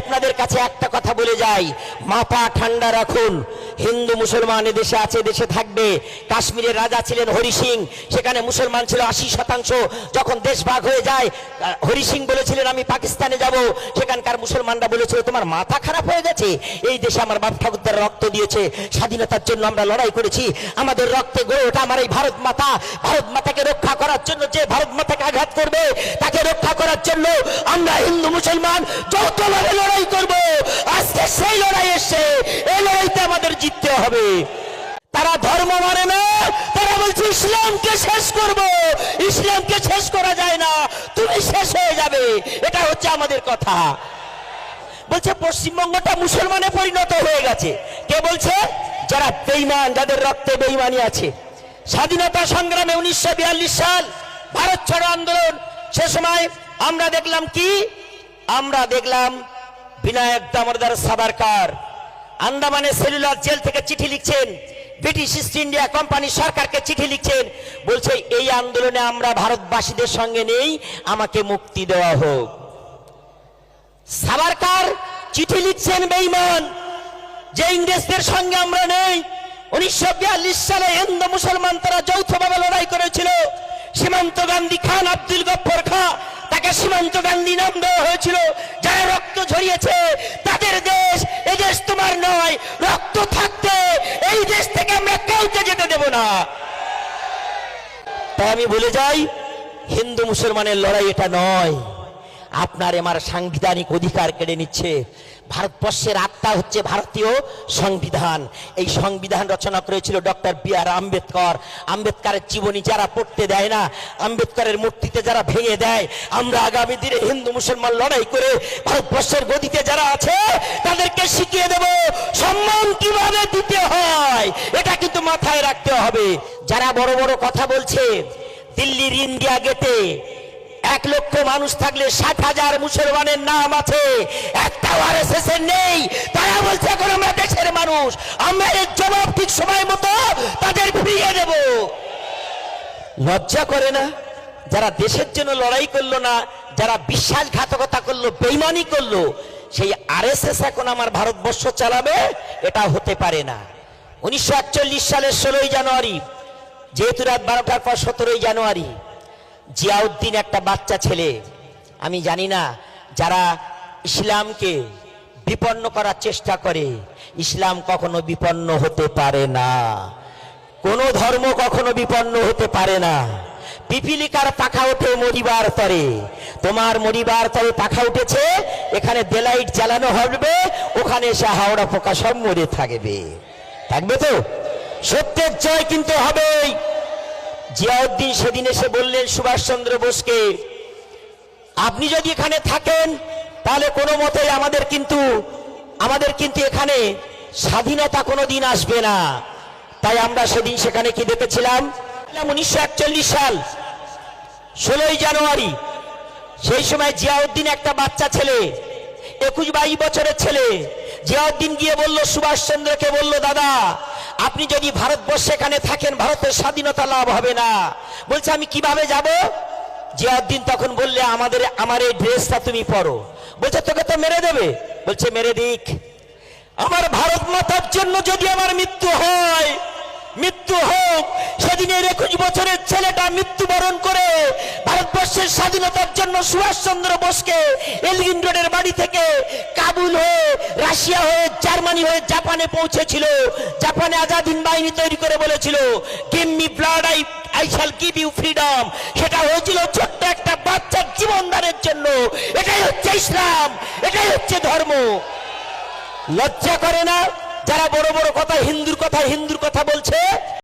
আপনাদের কাছে একটা কথা বলে যাই। মাথা ঠান্ডা রাখুন। হিন্দু, মুসলমান দেশে আছে দেশে থাকবে। কাশ্মীরের রাজা ছিলেন হরি সিং। সেখানে মুসলমান ছিল আশি শতাংশ। যখন দেশ ভাগ হয়ে যায় হরি সিং বলেছিলেন, আমি পাকিস্তানে যাব। সেখানকার মুসলমানরা বলেছিল, তোমার মাথা খারাপ হয়ে গেছে। এই দেশে আমার বাপ ঠাকুরদার রক্ত দিয়েছে। স্বাধীনতার জন্য আমরা লড়াই করেছি। আমাদের রক্তে গড়ে ওঠা আমার এই ভারত মাতা, ভারত মাতাকে রক্ষা করার জন্য যে ভারত মাতাকে আঘাত করবে তাকে রক্ষা করার জন্য আমরা হিন্দু মুসলমান যৌথভাবে লড়াই করব, আজকে সেই লড়াই এসছে। এই লড়াইতে আমাদের জিততে হবে। তারা ধর্ম মানে না, তারা বলছে, ইসলামকে শেষ করব। ইসলামকে শেষ করা যায় না, তুমি শেষ হয়ে যাবে। এটা হচ্ছে আমাদের কথা। বলছে, পশ্চিমবঙ্গটা মুসলমানে পরিণত হয়ে গেছে। কে বলছে? যারা বেইমান যাদের রক্তে বেইমানি আছে। স্বাধীনতা সংগ্রামে উনিশশো বিয়াল্লিশ সাল ভারত ছাড়ো আন্দোলন, সে সময় আমরা দেখলাম কি? আমরা দেখলাম বিনায়ক দামোদর সাবারকার আন্দামানের সেলুলার জেল থেকে চিঠি লিখছেন। ব্রিটিশ ইস্ট ইন্ডিয়া কোম্পানি সরকারকে চিঠি লিখছেন। বলছে, এই আন্দোলনে আমরা ভারতবাসীদের সঙ্গে নেই, আমাকে মুক্তি দেওয়া হোক। সাবারকার চিঠি লিখছেন বেঈমান যে ইংরেজদের সঙ্গে আমরা নেই, উনিশশো বিয়াল্লিশ সালে হিন্দু মুসলমান তারা যৌথভাবে লড়াই করেছিল। সীমান্ত গান্ধী খান, আব্দুল গফর খা তাকে সীমান্ত গান্ধী নাম দেওয়া হয়েছিল, যারা রক্ত ঝরিয়েছে, তাদের দেশ এই দেশ তোমার নয়, রক্ত থাকতে এই দেশ থেকে আমরা কাউকে যেতে দেব না। তাই আমি বলে যাই, হিন্দু মুসলমানের লড়াই এটা নয়। আপনার আমার সাংবিধানিক অধিকার কেড়ে নিচ্ছে ভারতবর্ষের আত্মা হচ্ছে ভারতীয় সংবিধান। এই সংবিধান রচনা করেছিল ডক্টর বি আর আম্বেদকর। আম্বেদকরের জীবনী যারা পড়তে দেয় না, আম্বেদকরের মূর্তিতে যারা ভেঙে দেয়, আমরা আগামী দিনে হিন্দু মুসলমান লড়াই করে ভারতবর্ষের গদিতে যারা আছে, তাদেরকে শিখিয়ে দেব, সম্মান কীভাবে দিতে হয়, এটা কিন্তু মাথায় রাখতে হবে। যারা বড় বড় কথা বলছে, দিল্লির ইন্ডিয়া গেটে এক লক্ষ মানুষ থাকলে ষাট হাজার মুসলমানের নাম আছে। একটা আরএসএস এর নেই। তারা বলছে, এখন আমরা দেশের মানুষ। আমরা এর জবাব ঠিক সময় মতো তাদের ফিরিয়ে দেব। লজ্জা করে না? যারা দেশের জন্য লড়াই করল না, যারা বিশ্বাসঘাতকতা করল, বেইমানি করল, সেই আরএসএস এখন আমার ভারতবর্ষ চালাবে? এটা হতে পারে না। উনিশশো আটচল্লিশ সালের ষোলোই জানুয়ারি, যেহেতু রাত বারোটার পর সতেরোই জানুয়ারি জিয়াউদ্দিন একটা বাচ্চা ছেলে। আমি জানি না যারা ইসলামকে বিপন্ন করার চেষ্টা করে, ইসলাম কখনো বিপন্ন হতে পারে না। কোন ধর্ম কখনো বিপন্ন হতে পারে না। পিপিলিকার পাখা ওঠে মরিবার তরে। তোমার মরিবার তরে পাখা উঠেছে, এখানে দেলাইট জ্বালানো হবে, ওখানে এসে হাওড়া পোকা সব মরে থাকবে। থাকবে তো? সত্যের জয় কিন্তু হবেই। জিয়াউদ্দিন সেদিন এসে বললেন, সুভাষচন্দ্র বোসকে, আপনি যদি এখানে থাকেন, তাহলে কোনো মতে আমাদের কিন্তু আমাদের কিন্তু এখানে স্বাধীনতা কোনোদিন আসবে না। তাই আমরা সেদিন সেখানে কি দেখেছিলাম? উনিশশো একচল্লিশ সাল, ষোলোই জানুয়ারি, সেই সময় জিয়াউদ্দিন একটা বাচ্চা ছেলে, একুশ বাইশ বছরের ছেলে। জিয়াউদ্দিন গিয়ে বলল, সুভাষচন্দ্রকে বলল, দাদা আপনি যদি ভারতবর্ষে এখানে থাকেন, ভারতের স্বাধীনতা লাভ হবে না। বলছে, আমি কীভাবে যাব? জিয়াউদ্দিন তখন বললে, আমাদের, আমার এই ড্রেসটা তুমি পরো। বলছে, তোকে তো মেরে দেবে। বলছে, মেরে দিক। আমার ভারত মাতার জন্য যদি আমার মৃত্যু হয় মৃত্যু হোক, সেদিনের একুশ বছরের ছেলেটা মৃত্যুবরণ করে ভারতবর্ষের স্বাধীনতার জন্য সুভাষচন্দ্র বোসকে এলগিন রোডের বাড়ি থেকে কাবুল হয়ে, রাশিয়া হয়ে, জার্মানি হয়ে জাপানে পৌঁছেছিল। জাপানে আজাদিন বাহিনী তৈরি করে বলেছিল give me blood I I shall give you freedom সেটা হয়েছিল ছোট্ট একটা বাচ্চার জীবনদানের জন্য। এটাই হচ্ছে ইসলাম, এটাই হচ্ছে ধর্ম। লজ্জা করে না? যারা বড় বড় কথা হিন্দুর কথা হিন্দুর কথা বলছে